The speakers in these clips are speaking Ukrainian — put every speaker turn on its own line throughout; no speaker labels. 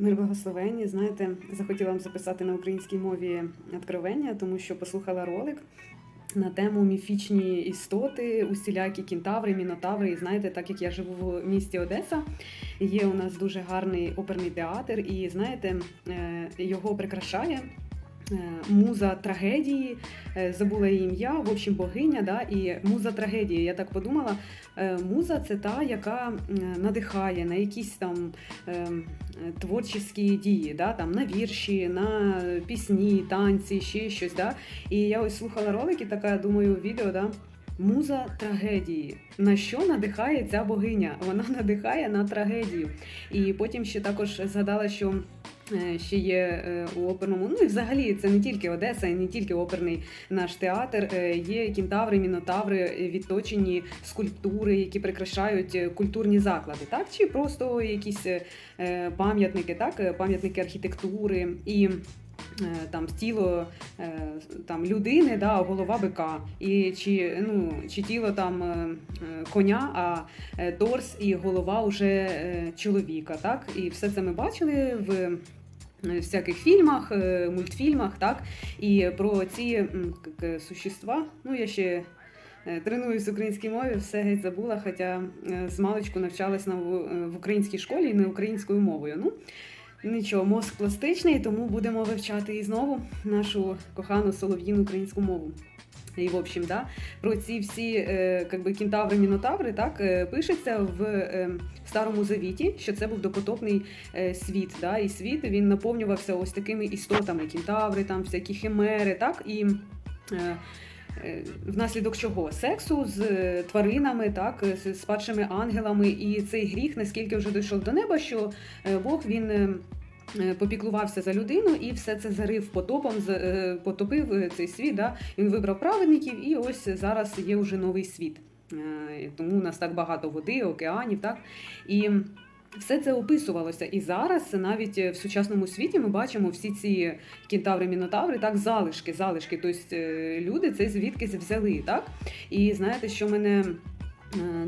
Мир благословенні, знаєте, захотіла вам записати на українській мові откровення, тому що послухала ролик на тему міфічні істоти, усілякі кентаври, мінотаври. І знаєте, так як я живу в місті Одеса, є у нас дуже гарний оперний театр, і знаєте, е, його прикрашає. Е, Муза трагедії, е, забула її ім'я, в общем, богиня, да, і муза трагедії. Я так подумала, е, муза це та, яка надихає на якісь там творчі дії, да, там, на вірші, на пісні, танці, ще щось. Да. І я ось слухала ролики, така думаю, відео, да. Муза трагедії. На що надихає ця богиня? Вона надихає на трагедію. І потім ще також згадала, що ще є е, у оперному, ну і взагалі це не тільки Одеса, і не тільки оперний наш театр. е, Є кентаври, мінотаври, е, відточені скульптури, які прикрашають е, культурні заклади, так? Чи просто якісь е, е, пам'ятники, так, е, пам'ятники архітектури. І. е, Там тіло е, там людини, да, голова бика, і чи ну чи тіло там е, е, коня, а е, торс і голова уже е, чоловіка, так? І все це ми бачили в е, всяких фільмах, е, мультфільмах, так і про ці м, к- к- существа. Ну я ще е, тренуюсь в українській мові, все геть забула, хоча е, з маличку навчалась на в українській школі і не українською мовою. Ну нічого, мозк пластичний, тому будемо вивчати і знову нашу кохану солов'їну українську мову. І в общем, да, про ці всі е, как би, кентаври, мінотаври, так е, пишеться в е, старому завіті, що це був допотопний е, світ. Да, і світ він наповнювався ось такими істотами, кентаври, там всякі химери, так і. Е, Внаслідок чого? Сексу з тваринами, так, з, падшими ангелами, і цей гріх наскільки вже дійшов до неба, що е, Бог він е, попіклувався за людину і все це зарив потопом, е, потопив е, цей світ. Да? Він вибрав праведників, і ось зараз є вже новий світ. Е, Тому у нас так багато води, океанів, так і. Все це описувалося, і зараз навіть в сучасному світі ми бачимо всі ці кентаври, мінотаври, так залишки, залишки. Тобто е, люди це звідкись взяли, так? І знаєте, що мене е,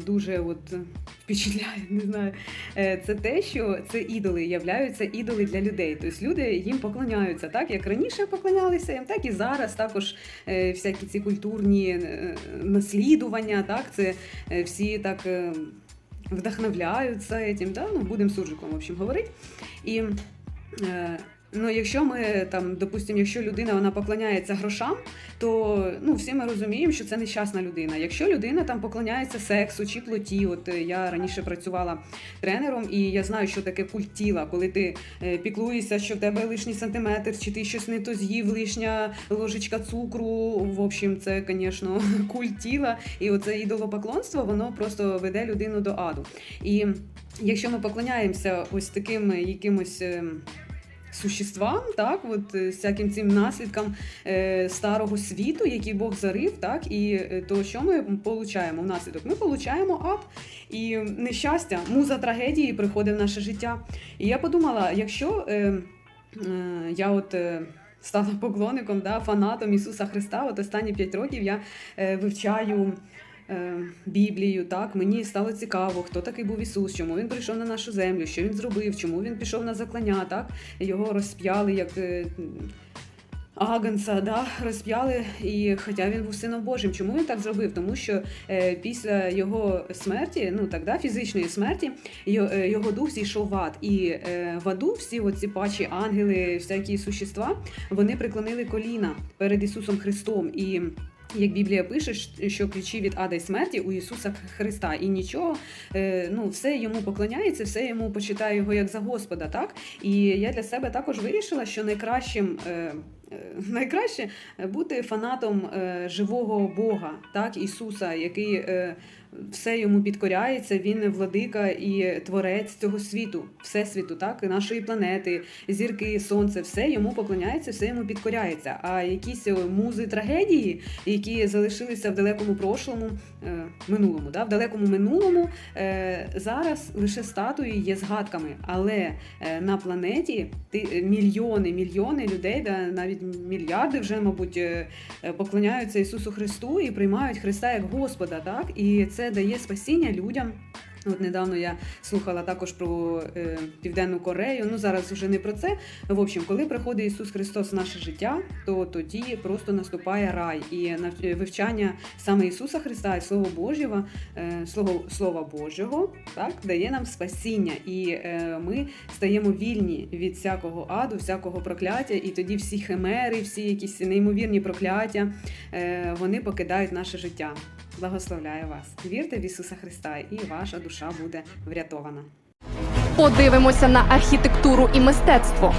дуже от впечатляє, не знаю, е, це те, що це ідоли, являються ідоли для людей. Тобто люди їм поклоняються, так як раніше поклонялися їм, так і зараз також е, всякі ці культурні е, наслідування, так це е, всі так. е, Вдохновляються этим, да? ну, будемо суржиком, в общем, говорити. І е, ну, якщо ми там, допустимо, якщо людина вона поклоняється грошам, то ну, всі ми розуміємо, що це нещасна людина. Якщо людина там поклоняється сексу чи плоті, от е, я раніше працювала тренером, і я знаю, що таке культ тіла, коли ти е, піклуєшся, що в тебе лишній сантиметр, чи ти щось не то з'їв, лишня ложечка цукру. В общем, це, звісно, культ тіла. І оце ідолопоклонство, воно просто веде людину до аду. І якщо ми поклоняємося ось таким якимось. Существам, так, от е, всяким цим наслідкам е, старого світу, який Бог зарив, так, і е, то що ми получаємо внаслідок? Ми получаємо ад і нещастя, муза трагедії приходить в наше життя. І я подумала, якщо е, е, я от. Е, Стала поклонником, да, фанатом Ісуса Христа. От останні п'ять років я е, вивчаю Біблію. Так, мені стало цікаво, хто такий був Ісус, чому він прийшов на нашу землю, що він зробив, чому він пішов на заклання, так його розп'яли як. е, Агнца, да, розп'яли, і хоча він був сином Божим. Чому він так зробив? Тому що е, після його смерті, ну так, да, фізичної смерті, його, е, його дух зійшов в ад. І е, в аду всі оці пачі ангели, всякі существа, вони преклонили коліна перед Ісусом Христом. І як Біблія пише, що ключі від ада й смерті у Ісуса Христа, і нічого, е, ну все йому поклоняється, все йому почитає його як за Господа, так? І я для себе також вирішила, що найкращим. е, е, Найкраще бути фанатом живого Бога, так, Ісуса, який все йому підкоряється, він владика і творець цього світу, всесвіту, так, і нашої планети, зірки, сонце, все йому поклоняється, все йому підкоряється. А якісь е, музи трагедії, які залишилися в далекому прошлому, е, минулому, да, в далекому минулому, е, зараз лише статуї є згадками, але на планеті ти, мільйони, мільйони людей, да, навіть мільярди вже, мабуть, поклоняються Ісусу Христу і приймають Христа як Господа, так? І це дає спасіння людям. От недавно я слухала також про е, Південну Корею. Ну зараз вже не про це. В общем, коли приходить Ісус Христос в наше життя, то тоді просто наступає рай і е, вивчання саме Ісуса Христа і Слова Божого, е, Слово, Слова Божого, так дає нам спасіння, і е, ми стаємо вільні від всякого аду, всякого прокляття, і тоді всі химери, всі якісь неймовірні прокляття, е, вони покидають наше життя. Благословляю вас. Вірте в Ісуса Христа, і ваша душа буде врятована.
Подивимося на архітектуру і мистецтво.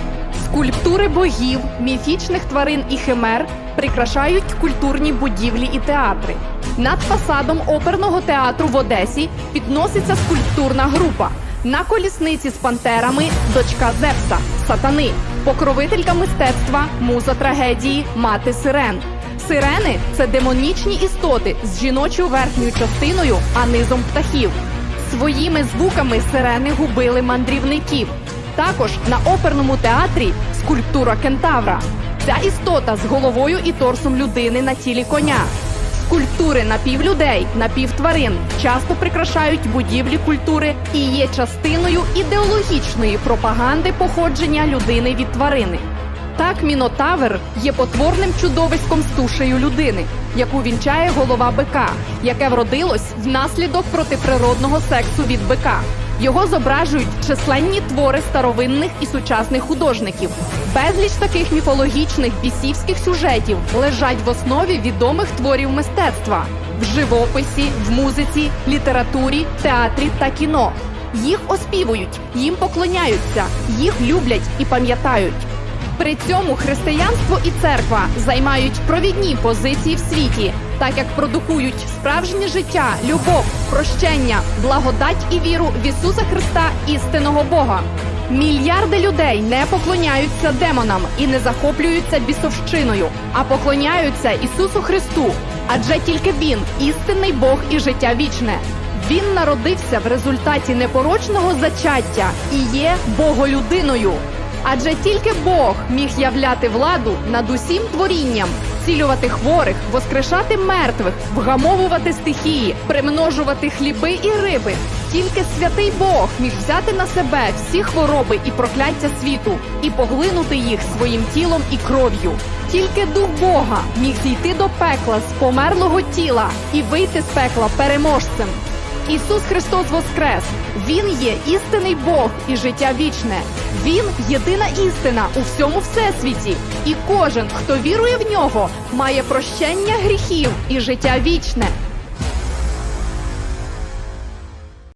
Скульптури богів, міфічних тварин і химер прикрашають культурні будівлі і театри. Над фасадом оперного театру в Одесі підноситься скульптурна група. На колісниці з пантерами дочка Зевса, сатани, покровителька мистецтва, муза трагедії, мати сирен. Сирени це демонічні істоти з жіночою верхньою частиною, а низом птахів. Своїми звуками сирени губили мандрівників. Також на оперному театрі скульптура кентавра. Ця істота з головою і торсом людини на тілі коня. Скульптури напівлюдей, напівтварин часто прикрашають будівлі культури і є частиною ідеологічної пропаганди походження людини від тварини. Так мінотавр є потворним чудовиськом з тушею людини, яку вінчає голова бика, яке вродилось внаслідок протиприродного сексу від бика. Його зображують численні твори старовинних і сучасних художників. Безліч таких міфологічних бісівських сюжетів лежать в основі відомих творів мистецтва в живописі, в музиці, літературі, театрі та кіно. Їх оспівують, їм поклоняються, їх люблять і пам'ятають. При цьому християнство і церква займають провідні позиції в світі, так як продукують справжнє життя, любов, прощення, благодать і віру в Ісуса Христа, істинного Бога. Мільярди людей не поклоняються демонам і не захоплюються бісовщиною, а поклоняються Ісусу Христу, адже тільки Він істинний Бог і життя вічне. Він народився в результаті непорочного зачаття і є Боголюдиною. Адже тільки Бог міг являти владу над усім творінням, цілювати хворих, воскрешати мертвих, вгамовувати стихії, примножувати хліби і риби. Тільки святий Бог міг взяти на себе всі хвороби і прокляття світу і поглинути їх своїм тілом і кров'ю. Тільки дух Бога міг зійти до пекла з померлого тіла і вийти з пекла переможцем. Ісус Христос Воскрес! Він є істинний Бог і життя вічне. Він єдина істина у всьому всесвіті. І кожен, хто вірує в нього, має прощення гріхів і життя вічне.